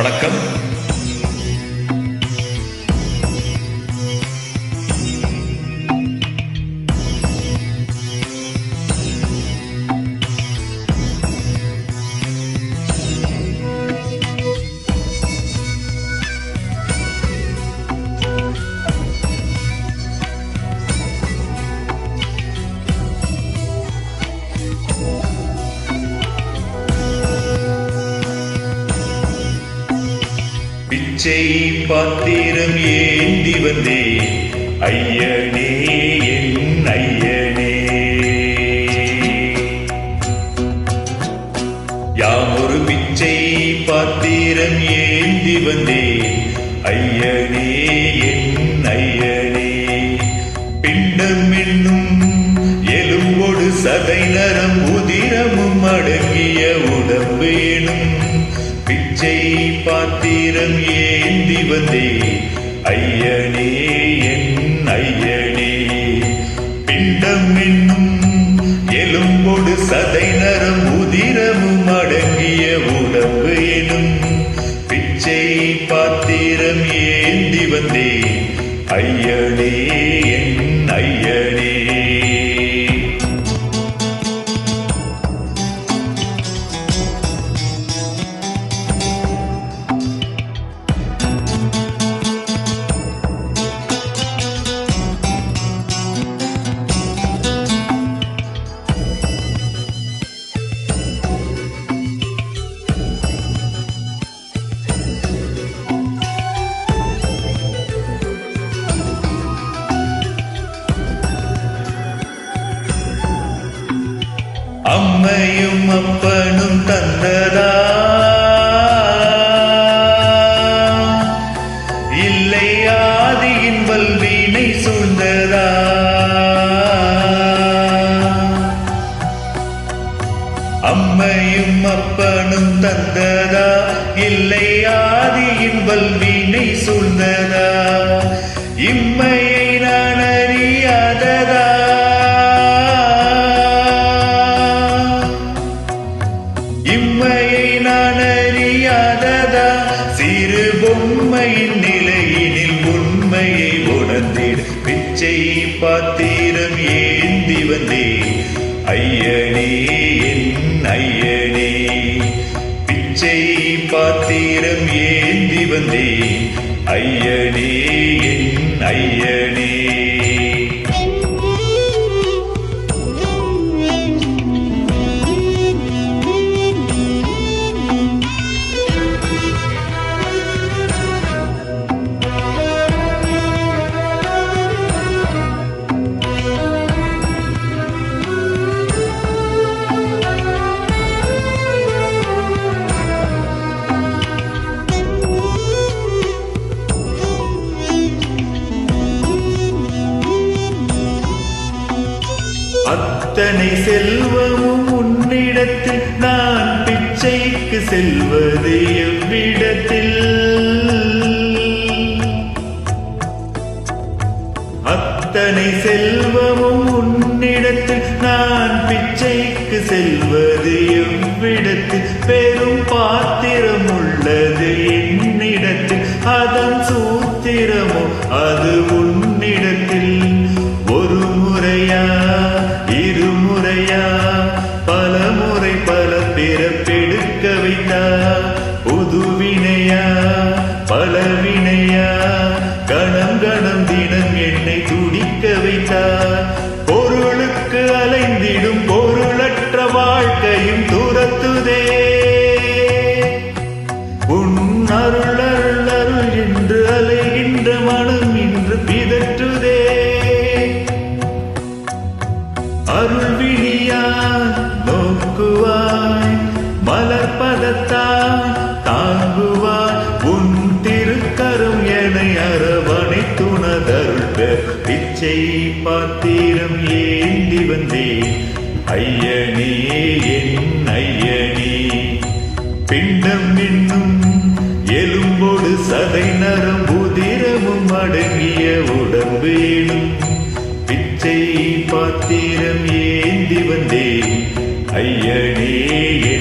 வணக்கம். பிச்சை பாத்திரம் ஏந்தி வந்தே ஐயனே என் ஐயனே. யாம் ஒரு பிச்சை பாத்திரம் ஏந்தி வந்தே ஐயனே என் ஐயனே. பிண்டம் என்னும் எலும்போடு சதை நரம் உதிரமும் அடங்கிய உடம்பு எனும் பாத்திரம் ஏந்தி வந்தே. ஐயனே என் ஐயனே. பிண்டம் என்னும் எலும்பொடு சதை நரம் உதிரமும் அடங்கிய உடம்பு எனும். பிச்சை பாத்திரம் ஏந்தி வந்தே. ஐயனே அம்மையும் அப்பனும் தந்ததா? இல்லை ஆதியின் வல்வினை சூழ்ந்ததா? அம்மையும் அப்பனும் தந்ததா? இல்லை ஆதியின் வல்வினை சூழ்ந்ததா? இம்மை பொம்மையின் நிலையினில் உண்மையை உணர்ந்தேன். பிச்சை பாத்திரம் ஏந்தி வந்தேன். ஐயனே என் ஐயனே. பிச்சை பாத்திரம் ஏந்தி வந்தேன். ஐயனே என் ஐயனே. அத்தனை செல்வமும் உன்னிடத்தில் நான் பிச்சைக்கு செல்வது எவ்விடத்தில். அத்தனை செல்வமும் பல பிறப்பெடுக்க வைத்தா பல வினையா கணம் கணம் தினம் பிச்சை பாத்திரம் ஏந்தி வந்தேன். ஐயனே என் ஐயனே. பிண்டம் என்னும் எலும்போடு சதை நரம் உதிரமும் அடங்கிய உடம்பேனும் பிச்சை பாத்திரம் ஏந்தி வந்தேன். ஐயனே என்